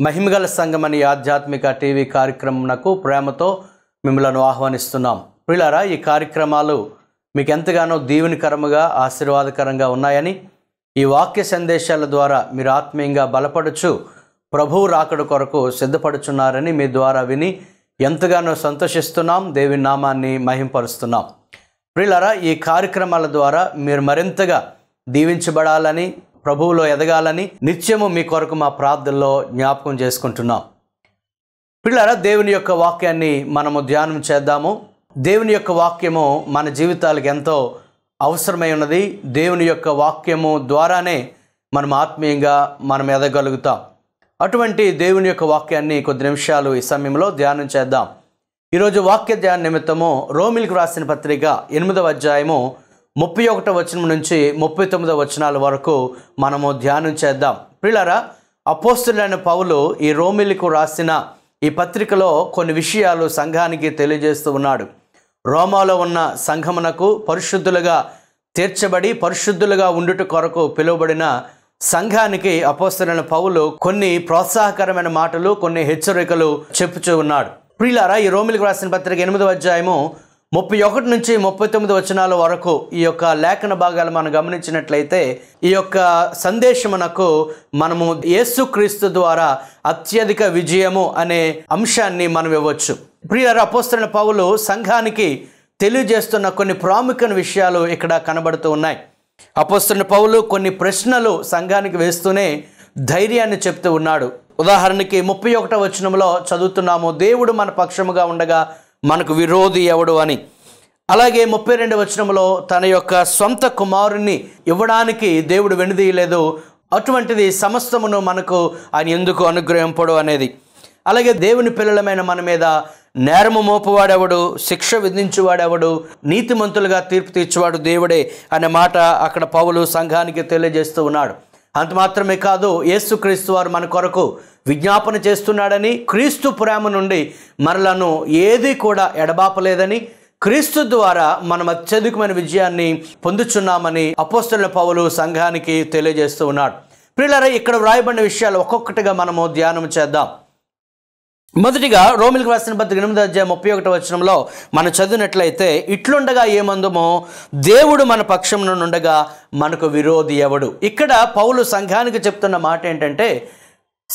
మహిమగల సంఘం అనే ఆధ్యాత్మిక టీవీ కార్యక్రమంకు ప్రేమతో మిమ్మలను ఆహ్వానిస్తున్నాం. ప్రిలారా ఈ కార్యక్రమాలు మీకు ఎంతగానో దీవెనికరముగా ఆశీర్వాదకరంగా ఉన్నాయని ఈ వాక్య సందేశాల ద్వారా మీరు ఆత్మీయంగా బలపడుచు ప్రభువు రాకడ కొరకు సిద్ధపడుచున్నారని మీ ద్వారా విని ఎంతగానో సంతోషిస్తున్నాం. దేవి నామాన్ని మహింపరుస్తున్నాం. ప్రియులారా ఈ కార్యక్రమాల ద్వారా మీరు మరింతగా దీవించబడాలని ప్రభువులో ఎదగాలని నిత్యము మీ కొరకు మా ప్రార్థనలో జ్ఞాపకం చేసుకుంటున్నాం. పిల్లరా దేవుని యొక్క వాక్యాన్ని మనము ధ్యానం చేద్దాము. దేవుని యొక్క వాక్యము మన జీవితాలకు ఎంతో అవసరమై ఉన్నది. దేవుని యొక్క వాక్యము ద్వారానే మనం ఆత్మీయంగా మనం ఎదగలుగుతాం. అటువంటి దేవుని యొక్క వాక్యాన్ని కొద్ది నిమిషాలు ఈ సమయంలో ధ్యానం చేద్దాం. ఈరోజు వాక్య ధ్యాన నిమిత్తము రోమిల్కి రాసిన పత్రిక ఎనిమిదవ అధ్యాయము ముప్పై ఒకటో వచనం నుంచి ముప్పై తొమ్మిదవ వచనాల వరకు మనము ధ్యానం చేద్దాం. పిల్లరా అపోస్తులైన పౌలు ఈ రోమిలకు రాసిన ఈ పత్రికలో కొన్ని విషయాలు సంఘానికి తెలియజేస్తూ ఉన్నాడు. రోమాలో ఉన్న సంఘమునకు పరిశుద్ధులుగా తీర్చబడి పరిశుద్ధులుగా ఉండుట కొరకు పిలువబడిన సంఘానికి అపోస్తులైన పౌలు కొన్ని ప్రోత్సాహకరమైన మాటలు కొన్ని హెచ్చరికలు చెప్పుచూ ఉన్నాడు. ప్రియులారా ఈ రోమిలకు రాసిన పత్రిక ఎనిమిదవ అధ్యాయము ముప్పై ఒకటి నుంచి ముప్పై తొమ్మిది వచనాల వరకు ఈ యొక్క లేఖన భాగాలు మనం గమనించినట్లయితే ఈ యొక్క సందేశమునకు మనము యేసుక్రీస్తు ద్వారా అత్యధిక విజయము అనే అంశాన్ని మనం ఇవ్వచ్చు. ప్రియుల అపోస్తున్న పౌలు సంఘానికి తెలియజేస్తున్న కొన్ని ప్రాముఖ్య విషయాలు ఇక్కడ కనబడుతూ ఉన్నాయి. అపోస్తున్న పౌలు కొన్ని ప్రశ్నలు సంఘానికి వేస్తూనే ధైర్యాన్ని చెప్తూ ఉన్నాడు. ఉదాహరణకి ముప్పై ఒకటో వచనంలో చదువుతున్నాము దేవుడు మన పక్షముగా ఉండగా మనకు విరోధి ఎవడు అని. అలాగే ముప్పై రెండు వచనంలో తన యొక్క సొంత కుమారుణ్ణి ఇవ్వడానికి దేవుడు వెనుదీయలేదు. అటువంటిది సమస్తమును మనకు ఆయన ఎందుకు అనుగ్రహింపడు అనేది. అలాగే దేవుని పిల్లలమైన మన మీద నేరము మోపువాడెవడు శిక్ష విధించువాడెవడు నీతిమంతులుగా తీర్పు తీర్చువాడు దేవుడే అనే మాట అక్కడ పౌలు సంఘానికి తెలియజేస్తూ ఉన్నాడు. అంత మాత్రమే కాదు యేసుక్రీస్తు వారు మన కొరకు విజ్ఞాపన చేస్తున్నాడని క్రీస్తు ప్రేమ నుండి మరలను ఏది కూడా ఎడబాపలేదని క్రీస్తు ద్వారా మనం అత్యధికమైన విజయాన్ని పొందుచున్నామని అపోస్తుల పౌలు సంఘానికి తెలియజేస్తూ ఉన్నాడు. ప్రియులరా ఇక్కడ వ్రాయబడిన విషయాలు ఒక్కొక్కటిగా మనము ధ్యానం చేద్దాం. మొదటిగా రోమిల్కి రాసిన పత్రిక ఎనిమిది అధ్యాయం ముప్పై ఒకటి వచనంలో మనం చదివినట్లయితే ఇట్లుండగా ఏమందుమో? దేవుడు మన పక్షం నుండగా మనకు విరోధి ఎవడు? ఇక్కడ పౌలు సంఘానికి చెప్తున్న మాట ఏంటంటే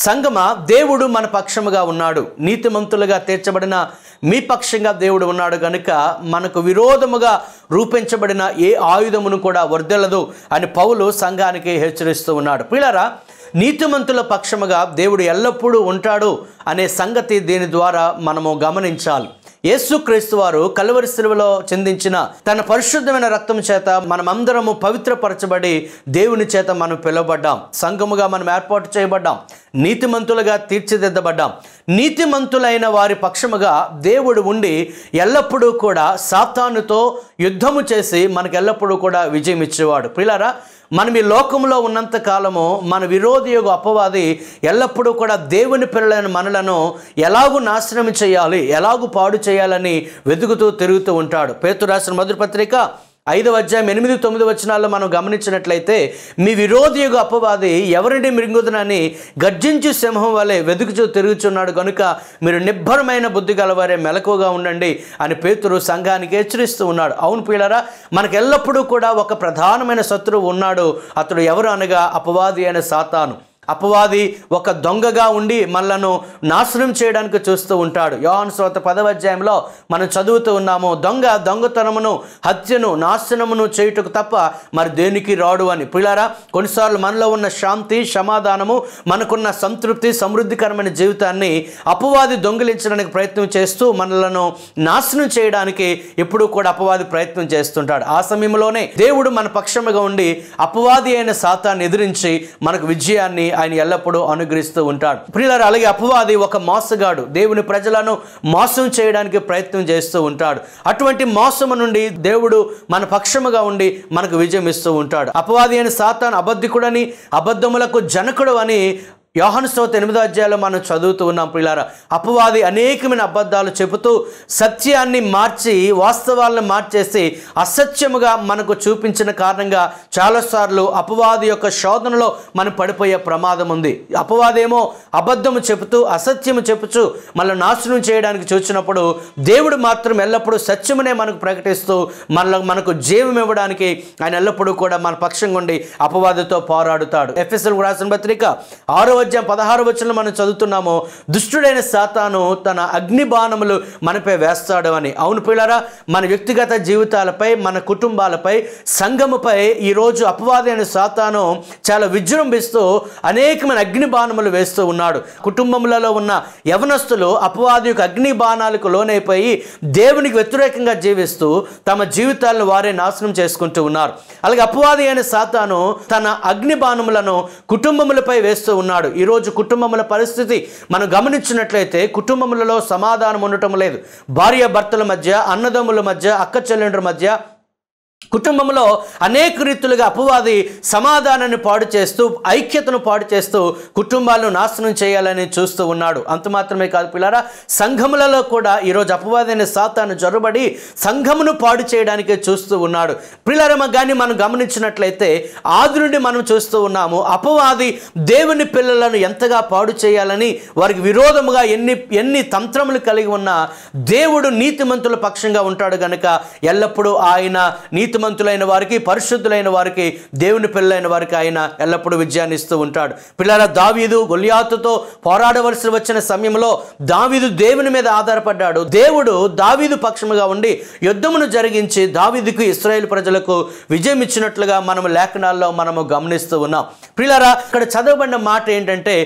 సంగమ దేవుడు మన పక్షముగా ఉన్నాడు. నీతిమంతులుగా తీర్చబడిన మీ పక్షంగా దేవుడు ఉన్నాడు కనుక మనకు విరోధముగా రూపించబడిన ఏ ఆయుధమును కూడా వర్దెలదు అని పౌలు సంఘానికి హెచ్చరిస్తూ ఉన్నాడు. పిల్లరా నీతిమంతుల పక్షముగా దేవుడు ఎల్లప్పుడూ ఉంటాడు అనే సంగతి దీని ద్వారా మనము గమనించాలి. యేసుక్రీస్తు వారు కలువరి శిలువలో చెందించిన తన పరిశుద్ధమైన రక్తం చేత మనమందరము పవిత్రపరచబడి దేవుని చేత మనం పిలువబడ్డాం. సంఘముగా మనం ఏర్పాటు చేయబడ్డాం. నీతిమంతులుగా తీర్చిదిద్దబడ్డాం. నీతిమంతులైన వారి పక్షముగా దేవుడు ఉండి ఎల్లప్పుడూ కూడా సాతానుతో యుద్ధము చేసి మనకు ఎల్లప్పుడూ కూడా విజయం ఇచ్చేవాడు పిల్లరా మనం ఈ లోకంలో ఉన్నంత కాలము మన విరోధి యొక్క అపవాది ఎల్లప్పుడూ కూడా దేవుని పిల్లలైన మనలను ఎలాగూ నాశనం చేయాలి ఎలాగూ పాడు చేయాలని వెతుకుతూ తిరుగుతూ ఉంటాడు. పేతురాసిన మధుర పత్రిక ఐదవ అధ్యాయం ఎనిమిది తొమ్మిది వచనాల్లో మనం గమనించినట్లయితే మీ విరోధి యొక్క అపవాది ఎవరిని మృంగుదనని గర్జించి సింహం వలె వెతుకుచూ తిరుగుచున్నాడు కనుక మీరు నిబ్బరమైన బుద్ధి గలవారే మెలకువగా ఉండండి అని పేతురు సంఘానికి హెచ్చరిస్తూ ఉన్నాడు. అవును పీలరా మనకు ఎల్లప్పుడూ కూడా ఒక ప్రధానమైన శత్రువు ఉన్నాడు. అతడు ఎవరు అనగా అపవాది అయిన సాతాను. అపవాది ఒక దొంగగా ఉండి మనలను నాశనం చేయడానికి చూస్తూ ఉంటాడు. యోహన్ శ్రోత పదవాధ్యాయంలో మనం చదువుతూ ఉన్నాము దొంగ దొంగతనమును హత్యను నాశనమును చేయుటకు తప్ప మరి దేనికి రాడు? అని. పిల్లారా కొన్నిసార్లు మనలో ఉన్న శాంతి సమాధానము మనకున్న సంతృప్తి సమృద్ధికరమైన జీవితాన్ని అపవాది దొంగిలించడానికి ప్రయత్నం చేస్తూ మనలను నాశనం చేయడానికి ఎప్పుడూ కూడా అపవాది ప్రయత్నం చేస్తుంటాడు. ఆ సమయంలోనే దేవుడు మన పక్షముగా ఉండి అపవాది అయిన సాతాన్ని ఎదిరించి మనకు విజయాన్ని ఆయన ఎల్లప్పుడూ అనుగ్రహిస్తూ ఉంటాడు. ప్రియులారు అలాగే అపవాది ఒక మోసగాడు. దేవుని ప్రజలను మోసం చేయడానికి ప్రయత్నం చేస్తూ ఉంటాడు. అటువంటి మోసము నుండి దేవుడు మన పక్షముగా ఉండి మనకు విజయం ఇస్తూ ఉంటాడు. అపవాది అని సాతాన్ అబద్ధికుడని అబద్ధములకు జనకుడు అని యోహాను ఎనిమిదో అధ్యాయంలో మనం చదువుతూ ఉన్నాం పిల్లారా అపవాది అనేకమైన అబద్ధాలు చెబుతూ సత్యాన్ని మార్చి వాస్తవాలను మార్చేసి అసత్యముగా మనకు చూపించిన కారణంగా చాలాసార్లు అపవాది యొక్క శోధనలో మనం పడిపోయే ప్రమాదం ఉంది. అపవాదేమో అబద్ధము చెబుతూ అసత్యము చెప్పుచు మళ్ళీ నాశనం చేయడానికి చూసినప్పుడు దేవుడు మాత్రం ఎల్లప్పుడూ సత్యమునే మనకు ప్రకటిస్తూ మన మనకు జీవం ఇవ్వడానికి ఆయన ఎల్లప్పుడూ కూడా మన పక్షంగా ఉండి అపవాదితో పోరాడుతాడు. ఎఫ్ఎస్ఎల్ రాసిన పత్రిక ఆరో అధ్యాయం పదహారు వచనం మనం చదువుతున్నాము దుష్టుడైన సాతాను తన అగ్ని బాణములు మనపై వేస్తాడు అని. అవును పిల్లరా మన వ్యక్తిగత జీవితాలపై మన కుటుంబాలపై సంఘముపై ఈరోజు అపవాదైన అనే సాతాను చాలా విజృంభిస్తూ అనేకమైన అగ్ని బాణములు వేస్తూ ఉన్నాడు. కుటుంబములలో ఉన్న యవనస్తులు అపవాది యొక్క అగ్ని బాణాలకు లోనైపోయి దేవునికి వ్యతిరేకంగా జీవిస్తూ తమ జీవితాలను వారే నాశనం చేసుకుంటూ ఉన్నారు. అలాగే అపవాది అయిన సాతాను తన అగ్ని బాణములను కుటుంబములపై వేస్తూ ఉన్నాడు. ఈరోజు కుటుంబముల పరిస్థితి మనం గమనించినట్లయితే కుటుంబములలో సమాధానం ఉండటం లేదు. భార్య భర్తల మధ్య అన్నదమ్ముల మధ్య అక్క చెల్లెండ్రుల మధ్య కుటుంబంలో అనేక రీతులుగా అపవాది సమాధానాన్ని పాడు చేస్తూ ఐక్యతను పాడు చేస్తూ కుటుంబాలను నాశనం చేయాలని చూస్తూ ఉన్నాడు. అంత మాత్రమే కాదు పిల్లారా సంఘములలో కూడా ఈరోజు అపవాదైన అనే సాతాను జొరబడి సంఘమును పాడు చేయడానికి చూస్తూ ఉన్నాడు. పిల్లరమ కానీ మనం గమనించినట్లయితే ఆది నుండి మనం చూస్తూ ఉన్నాము అపవాది దేవుని పిల్లలను ఎంతగా పాడు చేయాలని వారికి విరోధముగా ఎన్ని ఎన్ని తంత్రములు కలిగి ఉన్నా దేవుడు నీతిమంతుల పక్షంగా ఉంటాడు గనుక ఎల్లప్పుడూ ఆయన నీతిమంతులైన వారికి పరిశుద్ధులైన వారికి దేవుని పిల్లలైన వారికి ఆయన ఎల్లప్పుడూ విజయాన్ని ఇస్తూ ఉంటాడు. పిల్లల దావీదు గొలియాతుతో పోరాడవలసి వచ్చిన సమయంలో దావీదు దేవుని మీద ఆధారపడ్డాడు. దేవుడు దావీదు పక్షముగా ఉండి యుద్ధమును జరిగించి దావీదుకు ఇస్రాయేల్ ప్రజలకు విజయం ఇచ్చినట్లుగా మనము లేఖనాల్లో మనము గమనిస్తూ ఉన్నాం. పిల్లరా ఇక్కడ చదవబడిన మాట ఏంటంటే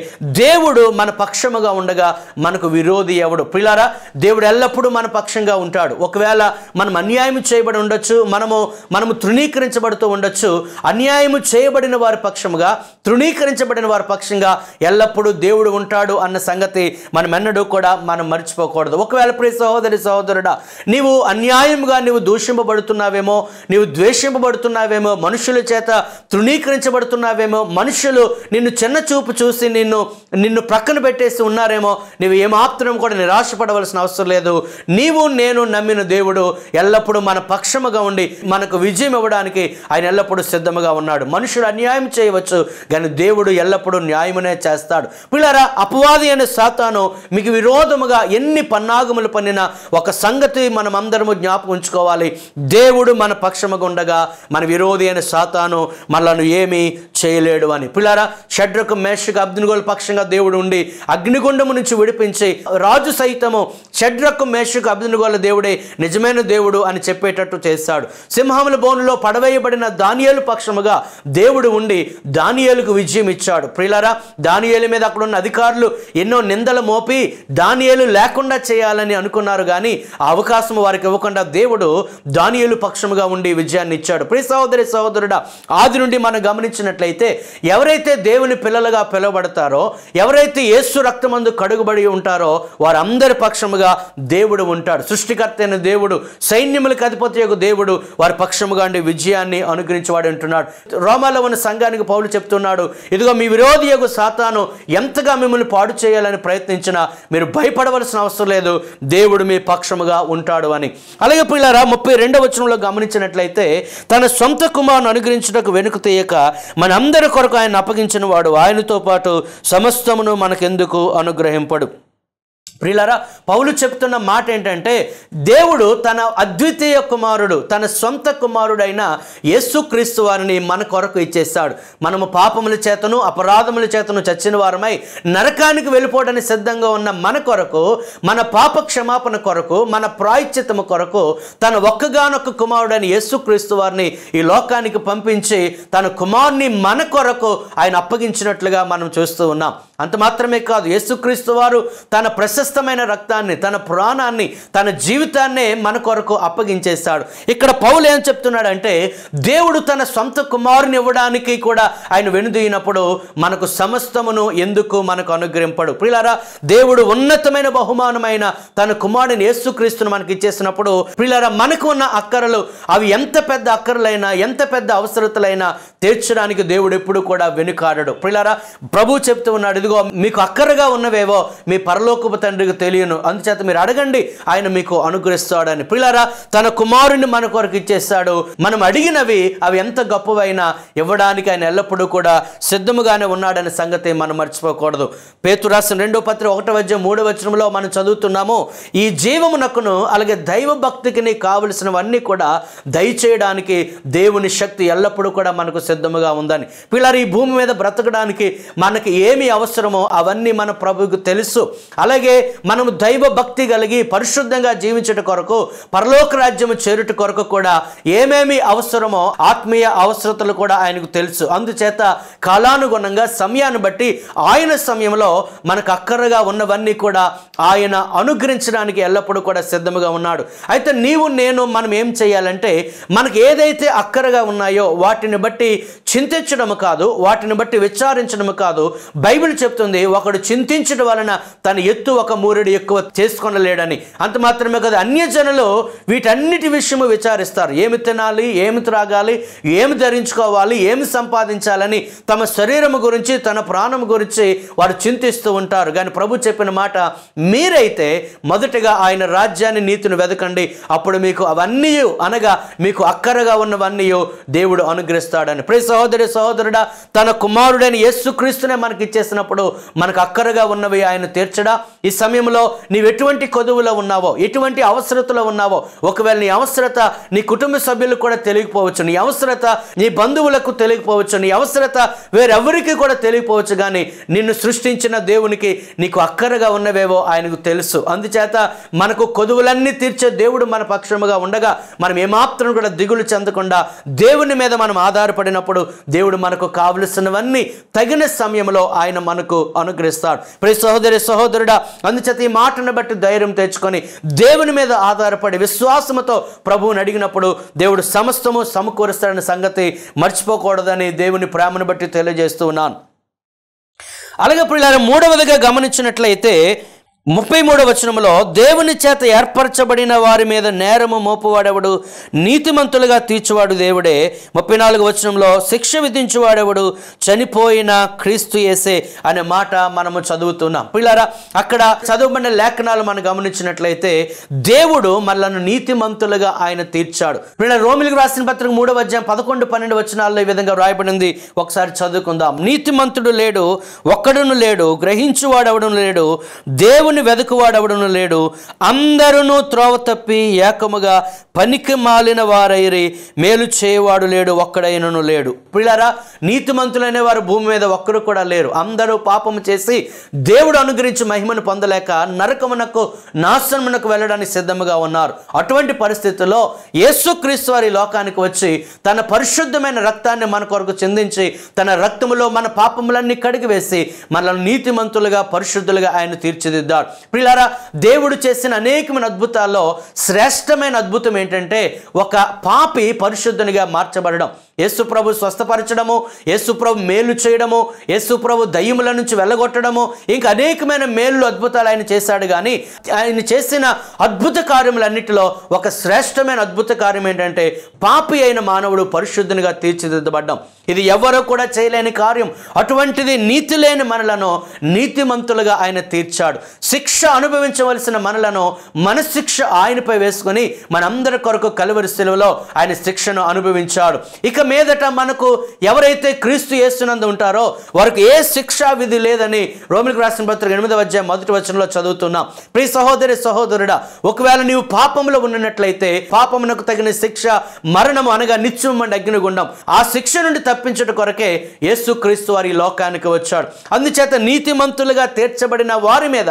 దేవుడు మన పక్షముగా ఉండగా మనకు విరోధి ఎవడు? పిల్లరా దేవుడు ఎల్లప్పుడూ మన పక్షంగా ఉంటాడు. ఒకవేళ మనం అన్యాయం చేయబడి ఉండొచ్చు మనము మనము తృణీకరించబడుతూ ఉండొచ్చు. అన్యాయము చేయబడిన వారి పక్షముగా తృణీకరించబడిన వారి పక్షంగా ఎల్లప్పుడూ దేవుడు ఉంటాడు అన్న సంగతి మనం ఎన్నడూ కూడా మనం మర్చిపోకూడదు. ఒకవేళ ప్రియ సహోదరి సహోదరుడా నీవు అన్యాయముగా నీవు దూషింపబడుతున్నావేమో నీవు ద్వేషింపబడుతున్నావేమో మనుషుల చేత తృణీకరించబడుతున్నావేమో మనుషులు నిన్ను చిన్న చూపు చూసి నిన్ను నిన్ను ప్రక్కన పెట్టేసి ఉన్నారేమో నీవు ఏమాత్రం కూడా నిరాశపడవలసిన అవసరం లేదు. నీవు నేను నమ్మిన దేవుడు ఎల్లప్పుడూ మన పక్షముగా ఉండి మనకు విజయం ఇవ్వడానికి ఆయన ఎల్లప్పుడూ సిద్ధముగా ఉన్నాడు. మనుషుడు అన్యాయం చేయవచ్చు కానీ దేవుడు ఎల్లప్పుడూ న్యాయమునే చేస్తాడు. పిల్లరా అపవాది అనే సాతాను మీకు విరోధముగా ఎన్ని పన్నాగములు పన్నినా ఒక సంగతి మనం అందరము జ్ఞాపకం ఉంచుకోవాలి. దేవుడు మన పక్షముగా ఉండగా మన విరోధి అయిన సాతాను మనలను ఏమీ చేయలేడు అని. పిల్లరా షడ్రకు మేషకు అబ్దునుగోలు పక్షంగా దేవుడు ఉండి అగ్నిగుండము నుంచి విడిపించి రాజు సైతము షడ్రకు మేషకు అబ్దునుగోల దేవుడే నిజమైన దేవుడు అని చెప్పేటట్టు చేశాడు సింహముల బోనులో పడవేయబడిన దానియాలు పక్షముగా దేవుడు ఉండి దానియాలకు విజయం ఇచ్చాడు. ప్రియులరా దానియేలు మీద అక్కడ ఉన్న అధికారులు ఎన్నో నిందలు మోపి దానియాలు లేకుండా చేయాలని అనుకున్నారు కానీ ఆ అవకాశం వారికి ఇవ్వకుండా దేవుడు దానియాలు పక్షముగా ఉండి విజయాన్ని ఇచ్చాడు. ప్రియ సహోదరి సహోదరుడా ఆది నుండి మనం గమనించినట్లయితే ఎవరైతే దేవుని పిల్లలుగా పిలువబడతారో ఎవరైతే యేసు రక్తమందు కడుగుబడి ఉంటారో వారందరి పక్షముగా దేవుడు ఉంటాడు. సృష్టికర్త అయిన దేవుడు సైన్యములకు అధిపతి యొక్క దేవుడు వారి పక్షముగా ఉండి విజయాన్ని అనుగ్రహించేవాడు అంటున్నాడు రోమాలో ఉన్న సంఘానికి పౌలు చెప్తున్నాడు ఇదిగో మీ విరోధి యొక్క సాతాను ఎంతగా మిమ్మల్ని పాడు చేయాలని ప్రయత్నించినా మీరు భయపడవలసిన అవసరం లేదు దేవుడు మీ పక్షముగా ఉంటాడు అని. అలాగే పిల్లరా ముప్పై రెండవ వచనంలో గమనించినట్లయితే తన సొంత కుమారుని అనుగ్రహించుటకు వెనుక తీయక మనందరి కొరకు ఆయన అప్పగించిన వాడు ఆయనతో పాటు సమస్తమును మనకెందుకు అనుగ్రహింపడు? ప్రియులరా పౌలు చెప్తున్న మాట ఏంటంటే దేవుడు తన అద్వితీయ కుమారుడు తన సొంత కుమారుడైన యేసుక్రీస్తు వారిని మన కొరకు ఇచ్చేస్తాడు. మనము పాపముల చేతను అపరాధముల చేతను చచ్చిన వారమై నరకానికి వెళ్ళిపోవడానికి సిద్ధంగా ఉన్న మన కొరకు మన పాప క్షమాపణ కొరకు మన ప్రాయశ్చిత్తము కొరకు తన ఒక్కగానొక్క కుమారుడైన యేసుక్రీస్తు వారిని ఈ లోకానికి పంపించి తన కుమారుని మన కొరకు ఆయన అప్పగించినట్లుగా మనం చూస్తూ ఉన్నాం. అంత మాత్రమే కాదు యేసుక్రీస్తు వారు తన ప్రశస్త సమస్తమైన రక్తాన్ని తన ప్రాణాన్ని తన జీవితాన్నే మన కొరకు అప్పగించేస్తాడు. ఇక్కడ పౌలు ఏం చెప్తున్నాడంటే దేవుడు తన సొంత కుమారుని ఇవ్వడానికి కూడా ఆయన వెనుదీయినప్పుడు మనకు సమస్తమును ఎందుకు మనకు అనుగ్రహింపడు. ప్రిలారా దేవుడు ఉన్నతమైన బహుమానమైన తన కుమారుని యేసుక్రీస్తును మనకి ఇచ్చేసినప్పుడు ప్రిలారా మనకు ఉన్న అక్కరలు అవి ఎంత పెద్ద అక్కరలైనా ఎంత పెద్ద అవసరతలైనా తీర్చడానికి దేవుడు ఎప్పుడు కూడా వెనుకాడడు. ప్రిలారా ప్రభు చెప్తూ ఉన్నాడు ఇదిగో మీకు అక్కరగా ఉన్నవేవో మీ పరలోకపు తండ్రికి తెలియను. అందుచేత మీరు అడగండి ఆయన మీకు అనుగ్రహిస్తాడని. పిల్లరా తన కుమారుని మన కొరకు ఇచ్చేస్తాడు. మనం అడిగినవి అవి ఎంత గొప్పవైనా ఇవ్వడానికి ఆయన ఎల్లప్పుడూ కూడా సిద్ధముగానే ఉన్నాడనే సంగతి మనం మర్చిపోకూడదు. పేతు రాసిన రెండో పత్రిక ఒకటో వద్యం మూడో వచనంలో మనం చదువుతున్నాము ఈ జీవమునకును అలాగే దైవ భక్తికి కావలసినవన్నీ కూడా దయచేయడానికి దేవుని శక్తి ఎల్లప్పుడూ కూడా మనకు సిద్ధముగా ఉందని. పిల్లలు ఈ భూమి మీద బ్రతకడానికి మనకి ఏమి అవసరమో అవన్నీ మన ప్రభువుకు తెలుసు. అలాగే మనము దైవ భక్తి కలిగి పరిశుద్ధంగా జీవించట కొరకు పరలోక రాజ్యము చేరుట కొరకు కూడా ఏమేమి అవసరమో ఆత్మీయ అవసరతలు కూడా ఆయనకు తెలుసు. అందుచేత కాలానుగుణంగా సమయాన్ని బట్టి ఆయన సమయంలో మనకు అక్కరగా ఉన్నవన్నీ కూడా ఆయన అనుగ్రహించడానికి ఎల్లప్పుడూ కూడా సిద్ధముగా ఉన్నాడు. అయితే నీవు నేను మనం ఏం చేయాలంటే మనకి ఏదైతే అక్కరగా ఉన్నాయో వాటిని బట్టి చింతించడము కాదు వాటిని బట్టి విచారించడము కాదు. బైబిల్ చెప్తుంది ఒకడు చింతించడం వలన తన ఎత్తు ఒక మూరెడు ఎక్కువ చేసుకొనలేడని. అంత మాత్రమే కదా అన్యజనులు వీటన్నిటి విషయము విచారిస్తారు. ఏమి తినాలి ఏమి త్రాగాలి ఏమి ధరించుకోవాలి ఏమి సంపాదించాలని తమ శరీరము గురించి తన ప్రాణం గురించి వారు చింతిస్తూ ఉంటారు. కానీ ప్రభు చెప్పిన మాట మీరైతే మొదటగా ఆయన రాజ్యాన్ని నీతిని వెదకండి. అప్పుడు మీకు అవన్నీ అనగా మీకు అక్కరగా ఉన్నవన్నీ దేవుడు అనుగ్రహిస్తాడని. ప్రతి సహోదరి సహోదరుడా తన కుమారుడైన యేసుక్రీస్తునే మనకి ఇచ్చేసినప్పుడు మనకు అక్కరగా ఉన్నవి ఆయన తీర్చడా? ఈ సమయంలో నీవు ఎటువంటి కొదువులో ఉన్నావో ఎటువంటి అవసరతలో ఉన్నావో ఒకవేళ నీ అవసరత నీ కుటుంబ సభ్యులకు కూడా తెలియకపోవచ్చు నీ అవసరత నీ బంధువులకు తెలియకపోవచ్చు నీ అవసరత వేరెవరికి కూడా తెలియకపోవచ్చు కానీ నిన్ను సృష్టించిన దేవునికి నీకు అక్కరగా ఉన్నవేవో ఆయనకు తెలుసు. అందుచేత మనకు కొదువులన్నీ తీర్చే దేవుడు మన పక్షముగా ఉండగా మనం ఏమాత్రం కూడా దిగులు చెందకుండా దేవుని మీద మనం ఆధారపడినప్పుడు దేవుడు మనకు కావలసినవన్నీ తగిన సమయంలో ఆయన మనకు అనుగ్రహిస్తాడు. ప్రతి సహోదరి సహోదరుడా అందుచేత ఈ మాటను బట్టి ధైర్యం తెచ్చుకొని దేవుని మీద ఆధారపడి విశ్వాసముతో ప్రభువుని అడిగినప్పుడు దేవుడు సమస్తము సమకూరుస్తాడనే సంగతి మర్చిపోకూడదని దేవుని ప్రేమను బట్టి తెలియజేస్తూ ఉన్నాను. అలాగే పిల్లల మూడవదిగా గమనించినట్లయితే ముప్పై మూడవ వచనంలో దేవుని చేత ఏర్పరచబడిన వారి మీద నేరము మోపువాడెవడు? నీతిమంతులుగా తీర్చువాడు దేవుడే. ముప్పై నాలుగు వచనంలో శిక్ష విధించువాడెవడు? చనిపోయిన క్రీస్తు యేసే అనే మాట మనము చదువుతున్నాం. పిల్లరా అక్కడ చదువుబడిన లేఖనాలు మనం గమనించినట్లయితే దేవుడు మనలను నీతిమంతులుగా ఆయన తీర్చాడు. పిల్లల రోమిలకు రాసిన పత్రిక మూడవ అధ్యాయం పదకొండు పన్నెండు వచనాల్లో ఈ విధంగా రాయబడింది ఒకసారి చదువుకుందాం. నీతిమంతుడు లేడు ఒక్కడును లేడు గ్రహించువాడెవడును లేడు? దేవుడు దేవుని వెతుకువాడెవడును లేడు. అందరూ త్రోవ తప్పి ఏకముగా పనికి మాలిన వారైరి మేలు చేయవాడు లేడు ఒక్కడైనను లేడు. పిల్లరా నీతిమంతులైన వారు భూమి మీద ఒక్కరు కూడా లేరు. అందరూ పాపము చేసి దేవుడు అనుగ్రహించి మహిమను పొందలేక నరకమునకు నాశనమునకు వెళ్ళడానికి సిద్ధముగా ఉన్నారు. అటువంటి పరిస్థితుల్లో యేసుక్రీస్తు వారి లోకానికి వచ్చి తన పరిశుద్ధమైన రక్తాన్ని మన కొరకు చెందించి తన రక్తములో మన పాపములన్నీ కడిగివేసి మనల్ని నీతిమంతులుగా పరిశుద్ధులుగా ఆయన తీర్చిదిద్దాడు. ప్రిలారా దేవుడు చేసిన అనేకమైన అద్భుతాల్లో శ్రేష్టమైన అద్భుతం ఏంటంటే ఒక పాపి పరిశుద్ధునిగా మార్చబడడం. యేసుప్రభు స్వస్థపరచడము యేసుప్రభు మేలు చేయడము యేసుప్రభు దయ్యముల నుంచి వెళ్ళగొట్టడము ఇంకా అనేకమైన మేలు అద్భుతాలు ఆయన చేశాడు కానీ ఆయన చేసిన అద్భుత కార్యములన్నిటిలో ఒక శ్రేష్టమైన అద్భుత కార్యం ఏంటంటే పాపి అయిన మానవుడు పరిశుద్ధునిగా తీర్చిదిద్దబడ్డం. ఇది ఎవరో కూడా చేయలేని కార్యం. అటువంటిది నీతి లేని మనలను నీతిమంతులుగా ఆయన తీర్చాడు. శిక్ష అనుభవించవలసిన మనలను మనశిక్ష ఆయనపై వేసుకొని మనందరి కొరకు కలువరి సెలవులో ఆయన శిక్షను అనుభవించాడు. ఇక మీదట మనకు ఎవరైతే క్రీస్తు చేస్తున్నందు ఉంటారో వారికి ఏ శిక్షా విధి లేదని రోమిలకు రాసిన పత్రిక ఎనిమిదవ అధ్యాయం మొదటి వచనంలో చదువుతున్నాం. ప్రియ సహోదరి సహోదరుడా ఒకవేళ నీవు పాపంలో ఉన్నట్లయితే పాపమునకు తగిన శిక్ష మరణము అనగా నిత్యమండి అగ్నిగుండం. ఆ శిక్ష నుండి తప్పించుట కొరకే యేసు క్రీస్తు వారి లోకానికి వచ్చాడు అందుచేత నీతిమంతులుగా తీర్చబడిన వారి మీద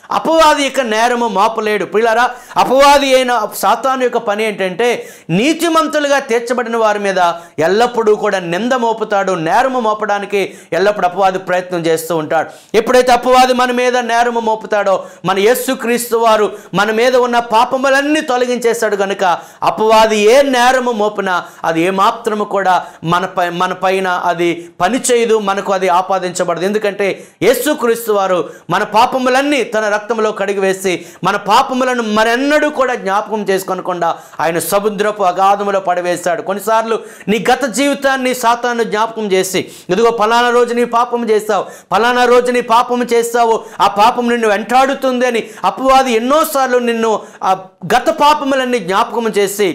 అపవాది యొక్క నేరము మోపలేడు. పిల్లరా అపవాది అయిన సాతాను యొక్క పని ఏంటంటే నీతిమంతులుగా తీర్చబడిన వారి మీద ఎల్లప్పుడూ కూడా నింద మోపుతాడు. నేరము మోపడానికి ఎల్లప్పుడూ అపవాది ప్రయత్నం చేస్తూ ఉంటాడు. ఎప్పుడైతే అపవాది మన మీద నేరము మోపుతాడో మన యేసుక్రీస్తు వారు మన మీద ఉన్న పాపములన్నీ తొలగించేస్తాడు కనుక అపవాది ఏ నేరము మోపినా అది ఏమాత్రము కూడా మన పై మన పైన అది పని చేయదు మనకు అది ఆపాదించబడదు. ఎందుకంటే యేసుక్రీస్తు వారు మన పాపములన్నీ తన రక్తంలో కడిగి వేసి మన పాపములను మరెన్నడూ కూడా జ్ఞాపకం చేసుకోనకుండా ఆయన సముద్రపు అగాధములో పడవేశాడు. కొన్నిసార్లు నీ గత జీవితాన్ని సాతాను జ్ఞాపకం చేసి ఇదిగో ఫలానా రోజు నీ పాపం చేస్తావు ఫలానా రోజు నీ పాపం చేస్తావు ఆ పాపం నిన్ను వెంటాడుతుంది అని అపవాది ఎన్నోసార్లు నిన్ను ఆ గత పాపములన్నీ జ్ఞాపకం చేసి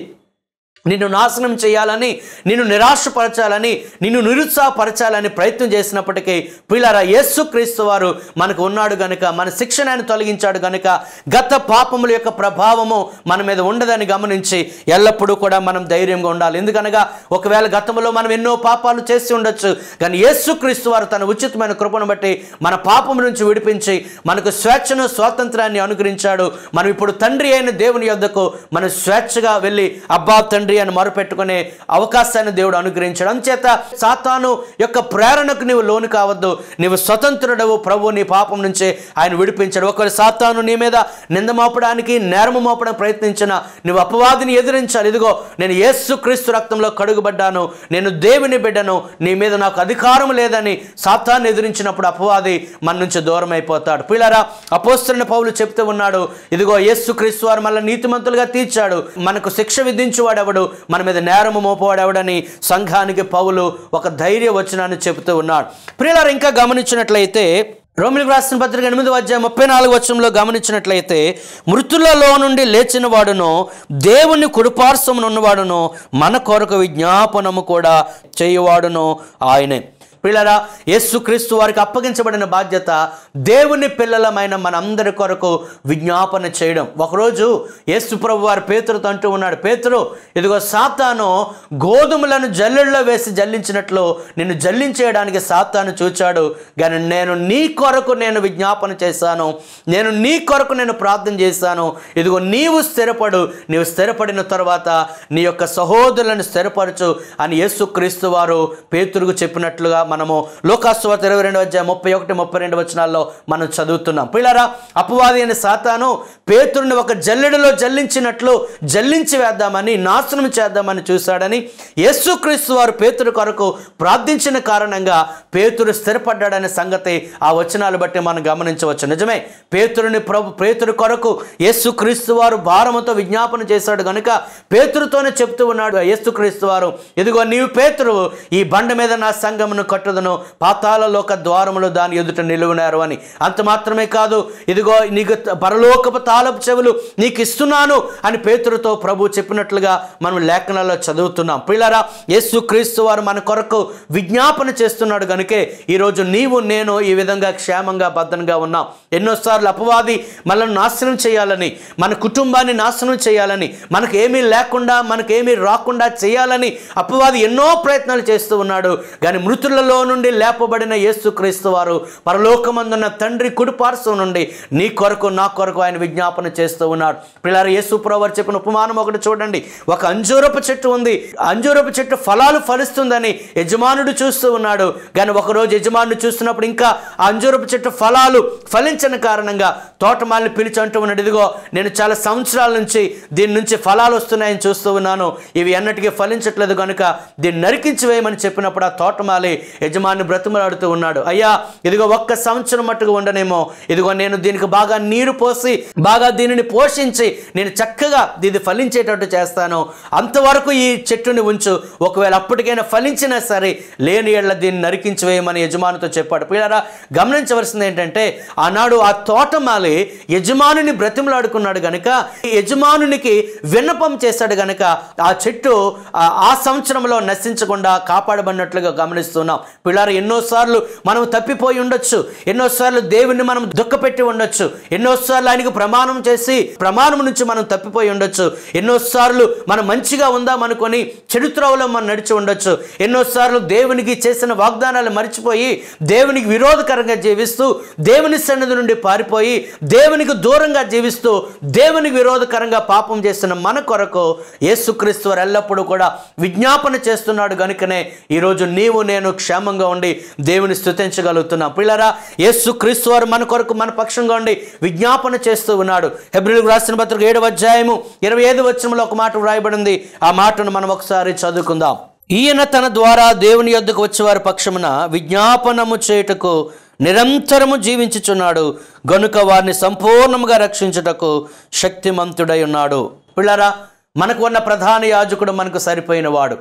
నిన్ను నాశనం చేయాలని నిన్ను నిరాశపరచాలని నిన్ను నిరుత్సాహపరచాలని ప్రయత్నం చేసినప్పటికీ పిల్లరా యేసుక్రీస్తు వారు మనకు ఉన్నాడు గనుక మన శిక్షణ ఆయన తొలగించాడు గనుక గత పాపముల యొక్క ప్రభావము మన మీద ఉండదని గమనించి ఎల్లప్పుడూ కూడా మనం ధైర్యంగా ఉండాలి. ఎందుకనగా ఒకవేళ గతంలో మనం ఎన్నో పాపాలు చేసి ఉండొచ్చు కానీ యేసుక్రీస్తు వారు తన ఉచితమైన కృపను బట్టి మన పాపం నుంచి విడిపించి మనకు స్వేచ్ఛను స్వాతంత్రాన్ని అనుగ్రహించాడు. మనం ఇప్పుడు తండ్రి అయిన దేవుని యొద్దకు మనం స్వేచ్ఛగా వెళ్ళి అబ్బా తండ్రి అని మరుపెట్టుకునే అవకాశాన్ని దేవుడు అనుగ్రహించడం. అంచేత సాతాను యొక్క ప్రేరణకు నీవు లోను కావద్దు. నీవు స్వతంత్రుడవు ప్రభు నీ పాపం నుంచే ఆయన విడిపించాడు. ఒకవేళ సాతాను నీ మీద నింద మోపడానికి నేరము మోపడానికి ప్రయత్నించిన నువ్వు అపవాదిని ఎదిరించాలి. ఇదిగో నేను యేసు క్రీస్తు రక్తంలో కడుగుబడ్డాను. నేను దేవుని బిడ్డను. నీ మీద నాకు అధికారం లేదని సాతాన్ని ఎదిరించినప్పుడు అపవాది మన నుంచి దూరం అయిపోతాడు పిల్లరా అపోస్తున్న పౌలు చెప్తూ ఉన్నాడు ఇదిగో యేసు క్రీస్తు వారు మళ్ళీ నీతిమంతులుగా తీర్చాడు. మనకు శిక్ష విధించువాడెవడు? మన మీద నేరము మోపవాడెవడని సంఘానికి పౌలు ఒక ధైర్య వచనాన్ని చెబుతూ ఉన్నాడు. ప్రియులారు ఇంకా గమనించినట్లయితే రోమిలకు రాసిన పత్రిక ఎనిమిది అధ్యాయం ముప్పై నాలుగు వచనంలో గమనించినట్లయితే మృతులలో నుండి లేచిన వాడును దేవుని కుడిపార్శ్వమున మన కొరకు విజ్ఞాపనము కూడా చేయువాడును ఆయనే. పిల్లరా యేసుక్రీస్తు వారికి అప్పగించబడిన బాధ్యత దేవుని పిల్లలమైన మనందరి కొరకు విజ్ఞాపన చేయడం. ఒకరోజు యేసు ప్రభు వారు పేతురుతో అంటూ ఉన్నాడు పేతురు ఇదిగో సాతాను గోధుమలను జల్లెల్లో వేసి జల్లించినట్లు నిన్ను జల్లించేయడానికి సాతాను చూచాడు. కానీ నేను నీ కొరకు నేను విజ్ఞాపన చేశాను. నేను నీ కొరకు నేను ప్రార్థన చేశాను. ఇదిగో నీవు స్థిరపడు. నీవు స్థిరపడిన తర్వాత నీ యొక్క సహోదరులను స్థిరపరచు అని యేసుక్రీస్తు వారు పేతురుకు చెప్పినట్లుగా మనము లోకాసువార్త ఇరవై రెండు వచ్చే ముప్పై ఒకటి ముప్పై రెండు వచనాల్లో మనం చదువుతున్నాం. పిల్లరా అపవాది అని సాతాను పేతురుని ఒక జల్లెడలో జల్లించినట్లు జల్లించి వేద్దామని నాశనం చేద్దామని చూశాడని యేసుక్రీస్తు వారు పేతురు కొరకు ప్రార్థించిన కారణంగా పేతురు స్థిరపడ్డాడనే సంగతి ఆ వచనాలు బట్టి మనం గమనించవచ్చు. నిజమే పేతురుని ప్రభు పేతురు కొరకు యేసుక్రీస్తు వారు భారముతో విజ్ఞాపన చేశాడు కనుక పేతురుతోనే చెప్తూ ఉన్నాడు. యేసుక్రీస్తు వారు ఇదిగో నీవు పేతురు ఈ బండ మీద నా సంఘమును కట్టుదను పాతాళలోక ద్వారములు దాని ఎదుట నిలువునారు అని. అంత మాత్రమే కాదు ఇదిగో నీకు పరలోకపు తాలపు చెవులు నీకు ఇస్తున్నాను అని పేతురుతో ప్రభు చెప్పినట్లుగా మనం లేఖనాల్లో చదువుతున్నాం. పిల్లరా యేసు క్రీస్తు వారు మన కొరకు విజ్ఞాపన చేస్తున్నాడు కనుకే ఈరోజు నీవు నేను ఈ విధంగా క్షేమంగా భద్రంగా ఉన్నాం. ఎన్నోసార్లు అపవాది మనల్ని నాశనం చేయాలని మన కుటుంబాన్ని నాశనం చేయాలని మనకు ఏమీ లేకుండా మనకేమీ రాకుండా చేయాలని అపవాది ఎన్నో ప్రయత్నాలు చేస్తూ ఉన్నాడు. కానీ మృతులలో నుండి లేపబడిన యేసుక్రీస్తు వారు పరలోకమందున్న తండ్రి కుడిపార్శ్వం నుండి నీ కొరకు నా కొరకు ఆయన విజ్ఞాపన చేస్తూ ఉన్నాడు పిల్లలు యేసు వారు చెప్పిన ఉపమానం ఒకటి చూడండి. ఒక అంజూరపు చెట్టు ఉంది. అంజూరపు చెట్టు ఫలాలు ఫలిస్తుందని యజమానుడు చూస్తూ ఉన్నాడు. కానీ ఒకరోజు యజమానుడు చూస్తున్నప్పుడు ఇంకా అంజూరపు చెట్టు ఫలాలు ఫలించని కారణంగా తోటమాలిని పిలిచి అంటూ ఉన్నాడు ఇదిగో నేను చాలా సంవత్సరాల నుంచి దీని నుంచి ఫలాలు వస్తున్నాయని చూస్తూ ఉన్నాను. ఇవి ఎన్నటికీ ఫలించట్లేదు కనుక దీన్ని నరికించి వేయమని చెప్పినప్పుడు ఆ తోటమాలి యజమాని బ్రతిమలాడుతూ ఉన్నాడు. అయ్యా ఇదిగో ఒక్క సంవత్సరం మట్టుకు ఉండనేమో. ఇదిగో నేను దీనికి బాగా నీరు పోసి బాగా దీనిని పోషించి నేను చక్కగా ఇది ఫలించేటట్టు చేస్తాను. అంతవరకు ఈ చెట్టుని ఉంచు. ఒకవేళ అప్పటికైనా ఫలించినా సరే లేని ఎళ్ళ దీన్ని నరికించి వేయమని యజమానితో చెప్పాడు. పిల్లరా గమనించవలసింది ఏంటంటే ఆనాడు ఆ తోటమాలి యజమానుని బ్రతిమలాడుకున్నాడు గనుక ఈ యజమానునికి విన్నపం చేశాడు గనుక ఆ చెట్టు ఆ సంవత్సరంలో నశించకుండా కాపాడబడినట్లుగా గమనిస్తున్నాం. పిల్లలు ఎన్నోసార్లు మనం తప్పిపోయి ఉండొచ్చు. ఎన్నోసార్లు దేవుణ్ణి మనం దుఃఖపెట్టి ఉండొచ్చు. ఎన్నోసార్లు ఆయనకు ప్రమాణం చేసి ప్రమాణం నుంచి మనం తప్పిపోయి ఉండొచ్చు. ఎన్నోసార్లు మనం మంచిగా ఉందామనుకొని చెడు మనం నడిచి ఉండొచ్చు. ఎన్నోసార్లు దేవునికి చేసిన వాగ్దానాలు మర్చిపోయి దేవునికి విరోధకరంగా జీవిస్తూ దేవుని సన్నిధి నుండి పారిపోయి దేవునికి దూరంగా జీవిస్తూ దేవునికి విరోధకరంగా పాపం చేసిన మన కొరకు యేసుక్రీస్తు వారు ఎల్లప్పుడూ కూడా విజ్ఞాపన చేస్తున్నాడు. కనుకనే ఈరోజు నీవు నేను క్షేమంగా ఉండి దేవుని స్థుతించగలుగుతున్నాం పిల్లరా యేసుక్రీస్తు వారు మన కొరకు మన పక్షంగా ఉండి విజ్ఞాపన చేస్తూ ఉన్నాడు. హెబ్రిల్కు రాసిన పత్రిక ఏడవ అధ్యాయము ఇరవై ఐదు వచ్చంలో ఒక మాట వ్రాయబడింది. ఆ మాటను మనం ఒకసారి చదువుకుందాం. ఈయన తన ద్వారా దేవుని యొద్దకు వచ్చేవారి పక్షమున విజ్ఞాపనము చేయుటకు నిరంతరము జీవించుచున్నాడు. గనుక వారిని సంపూర్ణముగా రక్షించుటకు శక్తిమంతుడై ఉన్నాడు. పిల్లరా మనకు ఉన్న ప్రధాన యాజకుడు మనకు సరిపోయిన వాడు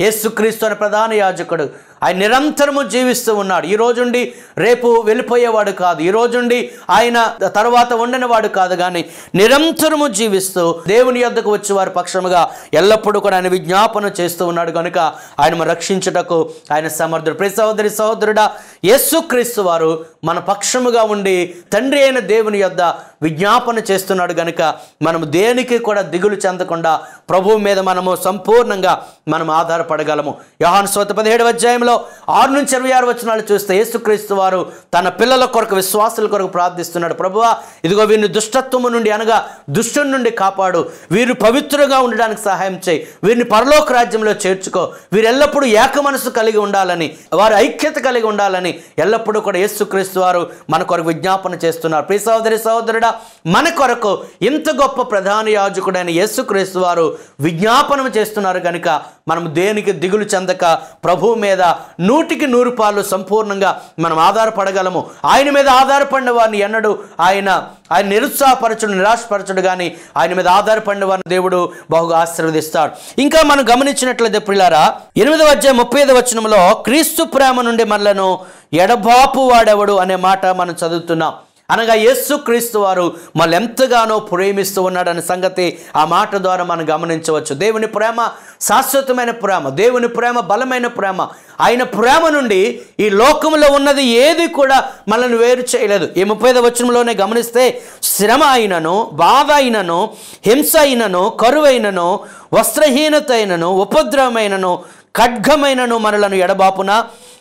యేసుక్రీస్తు అనే ప్రధాన యాజకుడు. ఆయన నిరంతరము జీవిస్తూ ఉన్నాడు. ఈ రోజుండి రేపు వెళ్ళిపోయేవాడు కాదు. ఈ రోజుండి ఆయన తర్వాత ఉండనివాడు కాదు కానీ నిరంతరము జీవిస్తూ దేవుని యొద్దకు వచ్చి వారి పక్షముగా ఎల్లప్పుడూ కూడా ఆయన విజ్ఞాపన చేస్తూ ఉన్నాడు. కనుక ఆయన రక్షించుటకు ఆయన సమర్థుడు. ప్రతి సహోదరి సహోదరుడా యేసుక్రీస్తు వారు మన పక్షముగా ఉండి తండ్రి అయిన దేవుని యొద్ద విజ్ఞాపన చేస్తున్నాడు. గనుక మనము దేనికి కూడా దిగులు చెందకుండా ప్రభువు మీద మనము సంపూర్ణంగా మనం ఆధారపడగలము. యోహాను స్వత పదిహేడు అధ్యాయంలో ఆరు నుంచి ఇరవై ఆరు వచనాలు చూస్తే యేసుక్రీస్తు వారు తన పిల్లల కొరకు విశ్వాసుల కొరకు ప్రార్థిస్తున్నాడు. ప్రభువా ఇదిగో వీరిని దుష్టత్వము నుండి అనగా దుష్టుని నుండి కాపాడు. వీరు పవిత్రంగా ఉండడానికి సహాయం చేయి. వీరిని పరలోక రాజ్యంలో చేర్చుకో. వీరు ఎల్లప్పుడూ ఏక మనసు కలిగి ఉండాలని వారు ఐక్యత కలిగి ఉండాలని ఎల్లప్పుడూ కూడా యేసుక్రీస్తు వారు మన కొరకు విజ్ఞాపన చేస్తున్నారు. ప్రియ సహోదరి సహోదరుడా మన కొరకు ఇంత గొప్ప ప్రధాన యాజకుడైన యేసుక్రీస్తు వారు విజ్ఞాపనం చేస్తున్నారు. కనుక మనం దేనికి దిగులు చెందక ప్రభువు మీద నూటికి నూరు పాలు సంపూర్ణంగా మనం ఆధారపడగలము. ఆయన మీద ఆధారపడిన వారిని ఎన్నడూ ఆయన ఆయన నిరుత్సాహపరచుడు నిరాశపరచుడు కానీ ఆయన మీద ఆధారపడిన వారిని దేవుడు బహుగా ఆశీర్వదిస్తాడు. ఇంకా మనం గమనించినట్లయితే పిల్లారా ఎనిమిదవ అధ్యాయం ముప్పై ఐదు వచనంలో క్రీస్తు ప్రేమ నుండి మనలను ఎడబాపు వాడెవడు అనే మాట మనం చదువుతున్నాం. అనగా యేసు క్రీస్తు వారు మళ్ళీ ఎంతగానో ప్రేమిస్తూ ఉన్నాడనే సంగతి ఆ మాట ద్వారా మనం గమనించవచ్చు. దేవుని ప్రేమ శాశ్వతమైన ప్రేమ దేవుని ప్రేమ బలమైన ప్రేమ. ఆయన ప్రేమ నుండి ఈ లోకంలో ఉన్నది ఏది కూడా మనల్ని వేరు చేయలేదు. ఈ ముప్పై వచనంలోనే గమనిస్తే శ్రమ అయినను బాధ అయినను హింస అయినను కరువైనను వస్త్రహీనత అయినను ఉపద్రవమైనను ఖడ్గమైనను మనలను ఎడబాపున.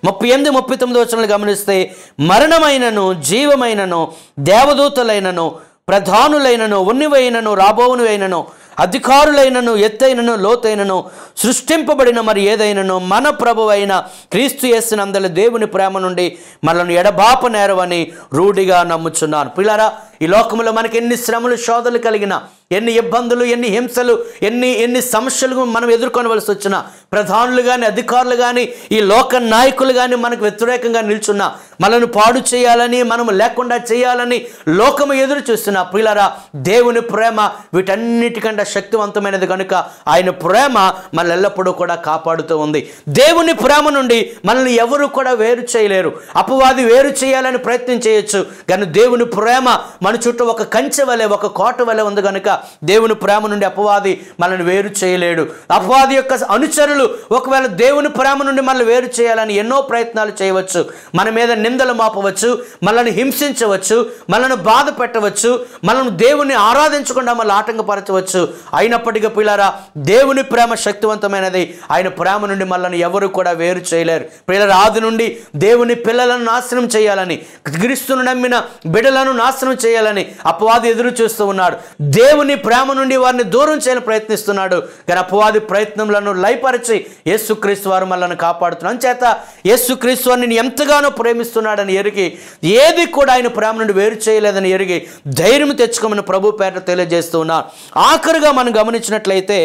ముప్పై ఎనిమిది ముప్పై తొమ్మిది వచనాలు గమనిస్తే మరణమైనను జీవమైనను దేవదూతలైనను ప్రధానులైనను ఉన్నివైనను రాబోవునివైనను అధికారులైనను ఎత్తైనను లోతైనను సృష్టింపబడిన మరి ఏదైనను మన ప్రభువైన క్రీస్తు అందరి దేవుని ప్రేమ నుండి మనల్ని ఎడబాప నేరవని రూఢిగా నమ్ముచున్నాను. పిల్లరా ఈ లోకంలో మనకి ఎన్ని శ్రమలు శోధలు కలిగిన ఎన్ని ఇబ్బందులు ఎన్ని హింసలు ఎన్ని ఎన్ని సమస్యలు మనం ఎదుర్కొనవలసి వచ్చిన ప్రధానులు కానీ అధికారులు కానీ ఈ లోక నాయకులు కానీ మనకు వ్యతిరేకంగా నిల్చున్నా మనల్ని పాడు చేయాలని మనము లేకుండా చేయాలని లోకము ఎదురు చూస్తున్న పిల్లరా దేవుని ప్రేమ వీటన్నిటికంటే శక్తివంతమైనది కనుక ఆయన ప్రేమ మనల్ని ఎల్లప్పుడూ కూడా కాపాడుతూ ఉంది. దేవుని ప్రేమ నుండి మనల్ని ఎవరు కూడా వేరు చేయలేరు. అపవాది వేరు చేయాలని ప్రయత్నం చేయొచ్చు కానీ దేవుని ప్రేమ మన చుట్టూ ఒక కంచె వలె ఒక కోట వలె ఉంది కనుక దేవుని ప్రేమ నుండి అపవాది మనల్ని వేరు చేయలేడు. అపవాది యొక్క అనుచరులు ఒకవేళ దేవుని ప్రేమ నుండి మనల్ని వేరు చేయాలని ఎన్నో ప్రయత్నాలు చేయవచ్చు. మన మీద నిందలు మాపవచ్చు మనల్ని హింసించవచ్చు మనల్ని బాధ పెట్టవచ్చు మనల్ని దేవుని ఆరాధించకుండా మనల్ని ఆటంకపరచవచ్చు. అయినప్పటికీ పిల్లరా దేవుని ప్రేమ శక్తివంతమైనది. ఆయన ప్రేమ నుండి మనల్ని ఎవరు కూడా వేరు చేయలేరు. పిల్లల ఆది నుండి దేవుని పిల్లలను నాశనం చేయాలని క్రీస్తును నమ్మిన బిడ్డలను నాశనం చేయాలని అపవాది ఎదురు చూస్తూ ఉన్నాడు. దేవుని ప్రేమ నుండి వారిని దూరం చేయాలని ప్రయత్నిస్తున్నాడు. కానీ అపవాది ప్రయత్నములను లయపరిచి యేసుక్రీస్తు వారు మనల్ని కాపాడుతున్నాను చేత యేసుక్రీస్తు వారిని ఎంతగానో ప్రేమిస్తున్నాడని ఎరిగి ఏది కూడా ఆయన ప్రేమ నుండి వేరు చేయలేదని ఎరిగి ధైర్యం తెచ్చుకోమని ప్రభు పేట తెలియజేస్తూ ఉన్నారు. ఆఖరుగా మనం గమనించినట్లయితే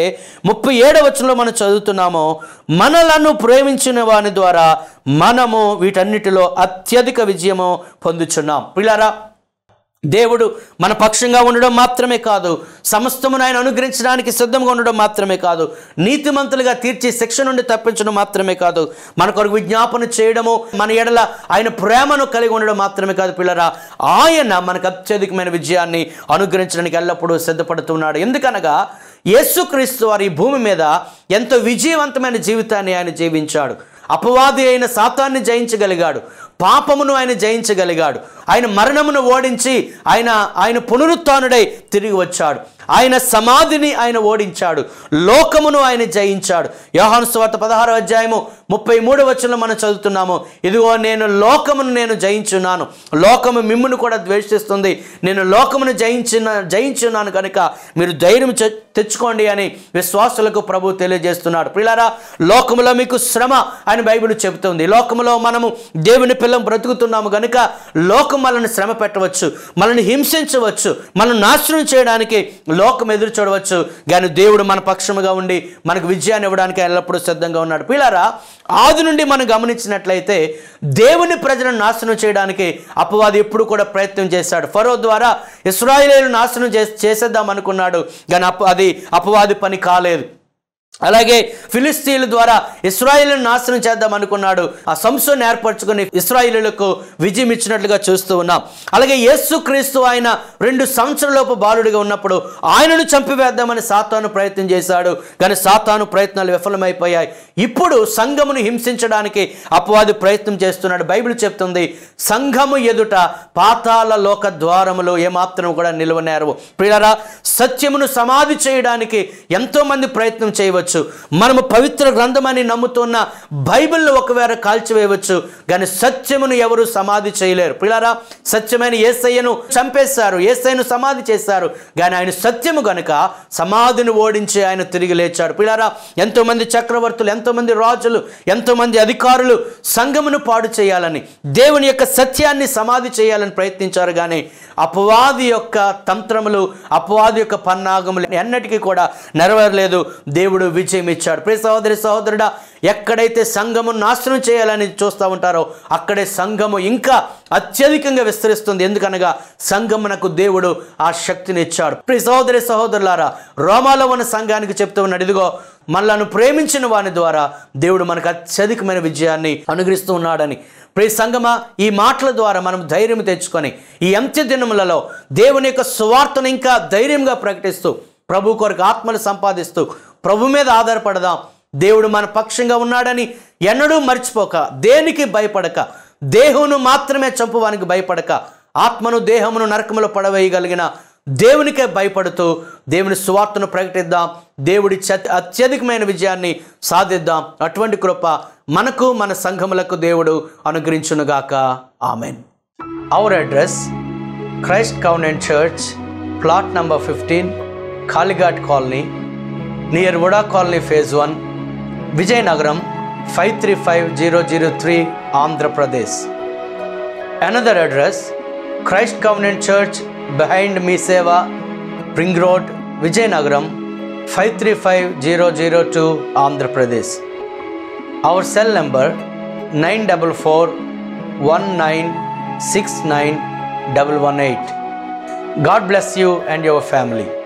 ముప్పై ఏడవచనంలో మనం చదువుతున్నాము మనలను ప్రేమించిన వాని ద్వారా మనము వీటన్నిటిలో అత్యధిక విజయము పొందుచున్నాం. పిల్లరా దేవుడు మన పక్షంగా ఉండడం మాత్రమే కాదు సమస్తమును ఆయన అనుగ్రహించడానికి సిద్ధంగా ఉండడం మాత్రమే కాదు నీతిమంతులుగా తీర్చి శిక్ష నుండి తప్పించడం మాత్రమే కాదు మన కొరకు విజ్ఞాపన చేయడము మన ఎడల ఆయన ప్రేమను కలిగి ఉండడం మాత్రమే కాదు పిల్లరా. ఆయన మనకు అత్యధికమైన విజయాన్ని అనుగ్రహించడానికి ఎల్లప్పుడూ సిద్ధపడుతున్నాడు. ఎందుకనగా యేసుక్రీస్తు వారి భూమి మీద ఎంతో విజయవంతమైన జీవితాన్ని ఆయన జీవించాడు. అపవాది అయిన సాతాన్ని జయించగలిగాడు. పాపమును ఆయన జయించగలిగాడు. ఆయన మరణమును ఓడించి ఆయన ఆయన పునరుత్డై తిరిగి వచ్చాడు. ఆయన సమాధిని ఆయన ఓడించాడు. లోకమును ఆయన జయించాడు. యోహాను స్వార్త పదహారో అధ్యాయము ముప్పై మూడు వచనంలో మనం చదువుతున్నాము. ఇదిగో నేను లోకమును నేను జయించున్నాను. లోకము మిమ్మును కూడా ద్వేషిస్తుంది. నేను లోకమును జయించిన జయించున్నాను కనుక మీరు ధైర్యం తెచ్చుకోండి అని విశ్వాసులకు ప్రభు తెలియజేస్తున్నాడు. పిల్లరా లోకములో మీకు శ్రమ అని బైబిల్ చెబుతుంది. లోకములో మనము దేవుని పిల్లం బ్రతుకుతున్నాము కనుక లోక మనల్ని శ్రమ పెట్టవచ్చు మనల్ని హింసించవచ్చు మనల్ని నాశనం చేయడానికి లోకం ఎదురు చూడవచ్చు. కానీ దేవుడు మన పక్షముగా ఉండి మనకు విజయాన్ని ఇవ్వడానికి ఎల్లప్పుడూ సిద్ధంగా ఉన్నాడు. పిల్లరా ఆది నుండి మనం గమనించినట్లయితే దేవుని ప్రజలను నాశనం చేయడానికి అపవాది ఎప్పుడు కూడా ప్రయత్నం చేశాడు. ఫరో ద్వారా ఇస్రాయిలీలు నాశనం చేసేద్దాం అనుకున్నాడు. కానీ అప్ అది అపవాది పని కాలేదు. అలాగే ఫిలిస్తీన్ల ద్వారా ఇస్రాయిల్ను నాశనం చేద్దాం అనుకున్నాడు. ఆ సంస్థను ఏర్పరచుకుని ఇస్రాయిలులకు విజయం ఇచ్చినట్లుగా చూస్తూ ఉన్నాం. అలాగే యేసుక్రీస్తు ఆయన రెండు సంవత్సరాలలోపు బాలుడిగా ఉన్నప్పుడు ఆయనను చంపివేద్దామని సాతాను ప్రయత్నం చేశాడు. కానీ సాతాను ప్రయత్నాలు విఫలమైపోయాయి. ఇప్పుడు సంఘమును హింసించడానికి అపవాది ప్రయత్నం చేస్తున్నాడు. బైబిల్ చెప్తుంది సంఘము ఎదుట పాతాల లోక ద్వారములు ఏమాత్రం కూడా నిలవనేరవు. ప్రియులరా సత్యమును సమాధి చేయడానికి ఎంతోమంది ప్రయత్నం చేయవచ్చు. మనము పవిత్ర గ్రంథమని నమ్ముతున్న బైబిల్ను ఒకవేళ కాల్చివేయవచ్చు కానీ సత్యమును ఎవరు సమాధి చేయలేరు. పిల్లరా సత్యమైన ఏసయ్యను చంపేశారు ఏసయ్యను సమాధి చేశారు కానీ ఆయన సత్యము గనుక సమాధిని ఓడించి ఆయన తిరిగి లేచాడు. పిల్లరా ఎంతోమంది చక్రవర్తులు ఎంతోమంది రాజులు ఎంతోమంది అధికారులు సంఘమును పాడు చేయాలని దేవుని యొక్క సత్యాన్ని సమాధి చేయాలని ప్రయత్నించారు కానీ అపవాది యొక్క తంత్రములు అపవాది యొక్క పన్నాగములు ఎన్నటికీ కూడా నెరవేరలేదు. దేవుడు విజయం ఇచ్చాడు. ప్రియ సహోదరి సహోదరుడా ఎక్కడైతే సంఘము నాశనం చేయాలని చూస్తూ ఉంటారో అక్కడే సంఘము ఇంకా అత్యధికంగా విస్తరిస్తుంది. ఎందుకనగా సంఘమునకు దేవుడు ఆ శక్తిని ఇచ్చాడు. ప్రియ సహోదరి సహోదరులారా రోమాలో ఉన్న సంఘానికి చెప్తూ ఉన్నాడు ఇదిగో మనలను ప్రేమించిన వాని ద్వారా దేవుడు మనకు అత్యధికమైన విజయాన్ని అనుగ్రహిస్తూ ఉన్నాడని. ప్రియ సంగమ ఈ మాటల ద్వారా మనం ధైర్యం తెచ్చుకొని ఈ అంత్య దినములలో దేవుని యొక్క సువార్తను ఇంకా ధైర్యంగా ప్రకటిస్తూ ప్రభు కొరకు ఆత్మను సంపాదిస్తూ ప్రభు మీద ఆధారపడదాం. దేవుడు మన పక్షంగా ఉన్నాడని ఎన్నడూ మర్చిపోక దేనికి భయపడక దేహమును మాత్రమే చంపువానికి భయపడక ఆత్మను దేహమును నరకములో పడవేయగలిగిన దేవునికే భయపడుతూ దేవుని సువార్తను ప్రకటిద్దాం. దేవుడి చ- అత్యధికమైన విజయాన్ని సాధిద్దాం. అటువంటి కృప మనకు మన సంఘములకు దేవుడు అనుగ్రహించునుగాక. Amen. Our address Christ covenant church plot number fifteen Kalighat colony near Voda Colony Phase 1, Vijayanagaram 535003, Andhra Pradesh. Another address Christ Covenant Church behind Me Seva, Ring Road, Vijayanagaram 535002, Andhra Pradesh. Our cell number 944 1969 118. God bless you and your family.